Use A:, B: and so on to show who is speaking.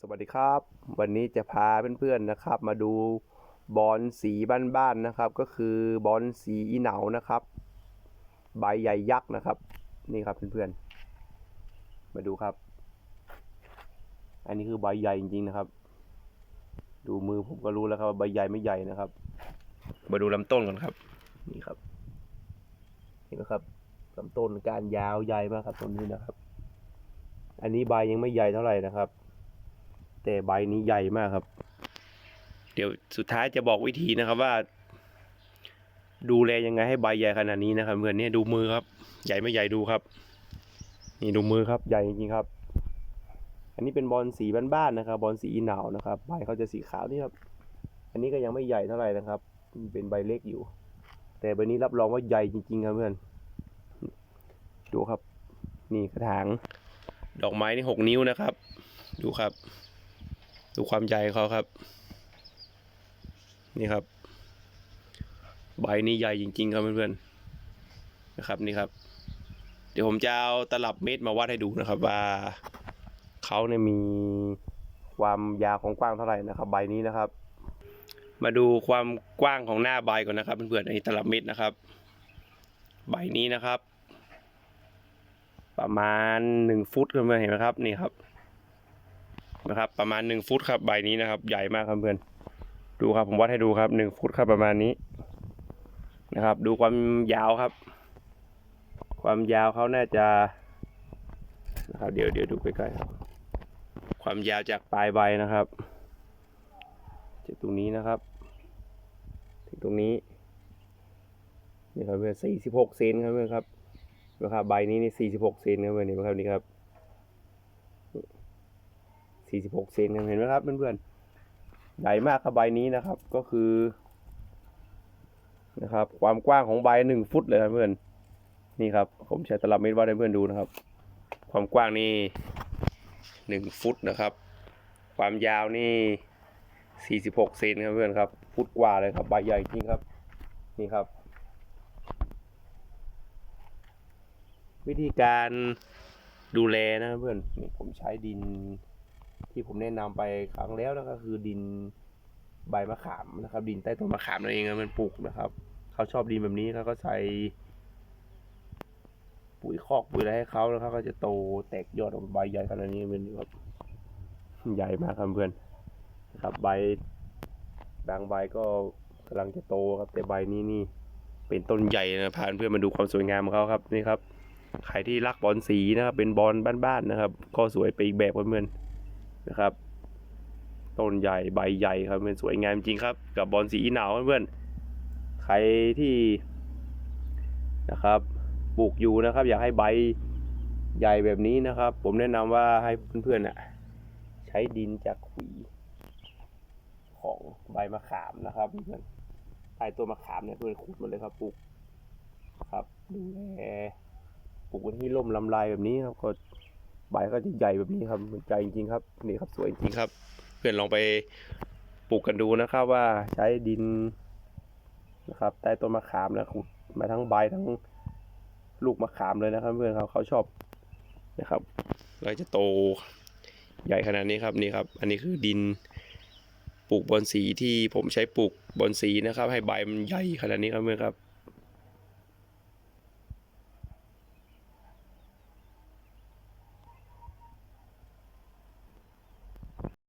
A: สวัสดีครับ วันนี้จะพาเพื่อนๆนะครับ มาดูบอลสีบ้านๆนะครับ ก็คือบอลสีอีเหนานะครับ ใบใหญ่ยักษ์นะครับ นี่ครับเพื่อนๆมาดูครับ อันนี้คือใบใหญ่จริงๆนะครับ ดูมือผมก็รู้แล้วครับว่าใบใหญ่ไม่ใหญ่นะครับ มาดูลำต้นก่อนครับ นี่ครับ เห็นไหมครับลำต้นการยาวใหญ่มากครับต้นนี้นะครับ อันนี้ใบยังไม่ใหญ่เท่าไหร่นะครับ แต่ใบนี้ใหญ่มากครับ เดี๋ยวสุดท้ายจะบอกวิธีนะครับว่า ดูแลยังไงให้ใบใหญ่ขนาดนี้นะครับเพื่อนเนี่ยดูมือครับ ใหญ่ไม่ใหญ่ดูครับ นี่ดูมือครับใหญ่จริงๆครับ อันนี้เป็นบอลสีบ้านๆนะครับ บอลสีอีหนาวนะครับใบเขาจะสีขาวนี่ครับ อันนี้ก็ยังไม่ใหญ่เท่าไหร่นะครับ เป็นใบเล็กอยู่ แต่ใบนี้รับรองว่าใหญ่จริงๆครับเพื่อน ดูครับ นี่กระถางดอกไม้นี่หกนิ้วนะครับ ดูครับ ดูความใหญ่เขาครับ นี่ครับ ใบนี้ใหญ่จริง ๆ ครับเพื่อนๆนะครับนี่ครับ เดี๋ยวผมจะเอาตลับเมตรมาวัดให้ดูนะครับ ว่าเขาเนี่ยมีความยาวของกว้างเท่าไหร่นะครับ ใบนี้นะครับ มาดูความกว้างของหน้าใบก่อนนะครับเพื่อนๆในตลับเมตรนะครับ ใบนี้นะครับ ประมาณหนึ่งฟุตเพื่อนๆเห็นไหมครับนี่ครับ นะครับ ประมาณหนึ่งฟุตครับใบนี้นะครับ ใหญ่มากครับเพื่อนดูครับผมวัดให้ดูครับหนึ่งฟุตครับประมาณนี้นะครับ ดูความยาวครับ ความยาวเขาน่าจะนะครับเดี๋ยวเดี๋ยวดูใกล้ๆครับ ความยาวจากปลายใบนะครับจากตรงนี้นะครับ ถึงตรงนี้นี่ครับเพื่อนสี่สิบหกเซนครับเพื่อนครับนะครับใบนี้นี่สี่สิบหกเซนครับเพื่อนนไหมครับนี่ครับ สี่สิบหกเซนครับเห็นไหมครับเพื่อนๆ ใหญ่มากครับใบนี้นะครับ ก็คือ นะครับ ความกว้างของใบหนึ่งฟุตเลยครับเพื่อน นี่ครับ ผมใช้ตลับเมตรวัดให้เพื่อนดูนะครับ ความกว้างนี่หนึ่งฟุตนะครับ ความยาวนี่สี่สิบหกเซนครับเพื่อนครับ ฟุตกว่าเลยครับใบใหญ่จริงครับ นี่ครับ วิธีการดูแลนะเพื่อนนี่ผมใช้ดิน ที่ผมแนะนำไปครั้งแล้วนะครับคือดินใบมะขามนะครับ ดินใต้ต้นมะขามนั่นเองมันปลูกนะครับ เขาชอบดินแบบนี้เขาก็ใส่ปุ๋ยคอกปุ๋ยอะไรให้เขาแล้วเขาก็จะโตแตกยอดออกมาใบใหญ่ขนาดนี้เป็นแบบใหญ่มากครับเพื่อนนะครับใบบางใบก็กำลังจะโตครับ แต่ใบนี้นี่เป็นต้นใหญ่นะพาเพื่อนมาดูความสวยงามของเขาครับนี่ครับใครที่รักบอลสีนะครับ เป็นบอลบ้านๆนะครับ ก็สวยไปอีกแบบเพื่อนๆ นะครับ ต้นใหญ่ใบใหญ่ครับเป็นสวยงามจริงครับ กับบอลสีหนาวเพื่อนๆใครที่นะครับปลูกอยู่นะครับ อยากให้ใบใหญ่แบบนี้นะครับ ผมแนะนำว่าให้เพื่อนๆน่ะใช้ดินจากขุยของใบมะขามนะครับเพื่อนใต้ตัวมะขามเนี่ยเพื่อนขุดมาเลยครับปลูกครับดูแลปลูกไว้ที่ร่มลำลายแบบนี้ครับก็ ใบก็จะใหญ่แบบนี้ครับมันใจจริงๆครับนี่ครับสวยจริงครับ เพื่อนลองไปปลูกกันดูนะครับ ว่าใช้ดินนะครับใต้ต้นมะขามนะขุดมาทั้งใบทั้งลูกมะขามเลยนะครับ เพื่อนเขาเขาชอบนะครับเราจะโตใหญ่ขนาดนี้ครับนี่ครับ อันนี้คือดินปลูกบอนสีที่ผมใช้ปลูกบอนสีนะครับ ให้ใบมันใหญ่ขนาดนี้ครับเพื่อนครับ